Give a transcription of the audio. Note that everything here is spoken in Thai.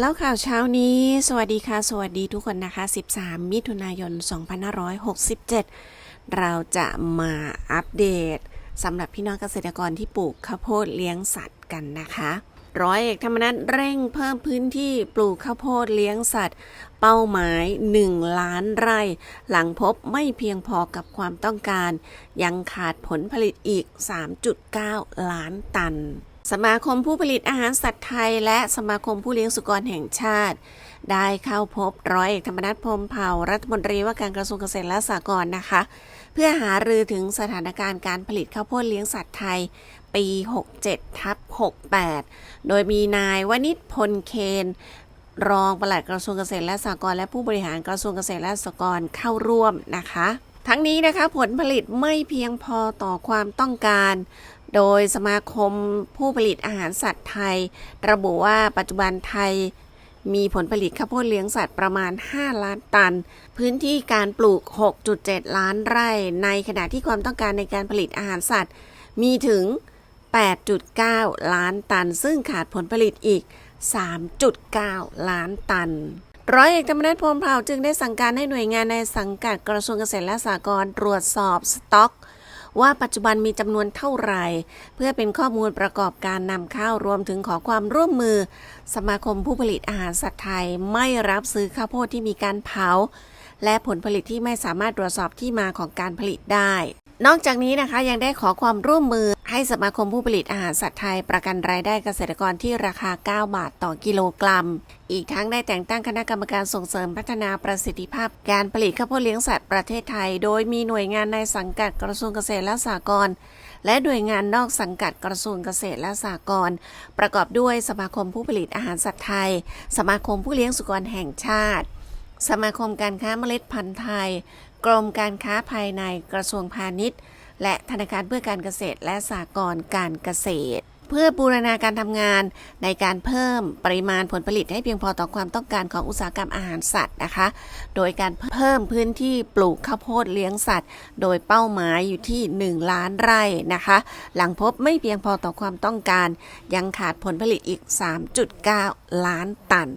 แล้วข่าวเช้านี้ สวัสดีค่ะ สวัสดีทุกคนนะคะ 13 มิถุนายน 2567 เราจะมาอัปเดตสำหรับพี่น้องเกษตรกรที่ปลูกข้าวโพดเลี้ยงสัตว์กันนะคะ ร้อยเอกธรรมนัฐเร่งเพิ่มพื้นที่ปลูกข้าวโพดเลี้ยงสัตว์ เป้าหมาย 1 ล้านไร่ หลังพบไม่เพียงพอกับความต้องการ ยังขาดผลผลิตอีก 3.9 ล้านตัน สมาคมผู้ผลิตอาหารสัตว์ไทย และสมาคมผู้เลี้ยงสุกรแห่งชาติ ได้เข้าพบร้อยเอกธรรมนัฐพรมเผ่ารัฐมนตรีว่าการกระทรวงเกษตรและสหกรณ์นะคะ เพื่อหารือถึงสถานการณ์การผลิตข้าวโพดเลี้ยงสัตว์ไทย ปี 67ทับ68 โดยมีนายวณิชพลเคนรองปลัดกระทรวงเกษตรและสหกรณ์และผู้บริหารกระทรวงเกษตรและสหกรณ์เข้าร่วมนะคะ ทั้งนี้นะคะผลผลิตไม่เพียงพอต่อความต้องการ โดยสมาคมผู้ผลิตอาหารสัตว์ไทย ระบุว่าปัจจุบันไทย มีผลผลิตข้าวโพดเลี้ยงสัตว์ประมาณ 5 ล้านตัน พื้นที่การปลูก 6.7 ล้านไร่ ในขณะที่ความต้องการในการผลิตอาหารสัตว์ มีถึง 8.9 ล้านตัน ซึ่งขาดผลผลิตอีก 3.9 ล้านตันร้อยเอกธรรมนัฐพรหมเผ่าจึงได้สั่งการให้หน่วยงานในสังกัดกระทรวงเกษตรและสหกรณ์ตรวจสอบสต็อก ว่าปัจจุบันมีจำนวนเท่าไหร่ เพื่อเป็นข้อมูลประกอบการนำข้าวรวมถึงขอความร่วมมือ สมาคมผู้ผลิตอาหารสัตว์ไทยไม่รับซื้อข้าวโพดที่มีการเผา และผลผลิตที่ไม่สามารถตรวจสอบที่มาของการผลิตได้ นอกจากนี้นะคะยังได้ขอความร่วมมือ ให้สมาคมผู้ผลิตอาหารสัตว์ไทยประกันรายได้เกษตรกรที่ราคา 9 บาทต่อกิโลกรัม อีกทั้งได้แต่งตั้งคณะกรรมการส่งเสริมพัฒนาประสิทธิภาพ การผลิตข้าวโพดเลี้ยงสัตว์ประเทศไทย โดยมีหน่วยงานในสังกัดกระทรวงเกษตรและสหกรณ์และหน่วยงานนอกสังกัดกระทรวงเกษตรและสหกรณ์ประกอบด้วยสมาคมผู้ผลิตอาหารสัตว์ไทย สมาคมผู้เลี้ยงสุกรแห่งชาติ สมาคมการค้าเมล็ดพันธุ์ไทย กรมการค้าภายในกระทรวงพาณิชย์ และธนาคารเพื่อการเกษตรและสหกรณ์การเกษตร เพื่อบูรณาการทำงานในการเพิ่มปริมาณผลผลิตให้เพียงพอต่อความต้องการของอุตสาหกรรมอาหารสัตว์นะคะ โดยการเพิ่มพื้นที่ปลูกข้าวโพดเลี้ยงสัตว์ โดยเป้าหมายอยู่ที่ 1 ล้านไร่นะคะ หลังพบไม่เพียงพอต่อความต้องการ ยังขาดผลผลิตอีก 3.9 ล้านตัน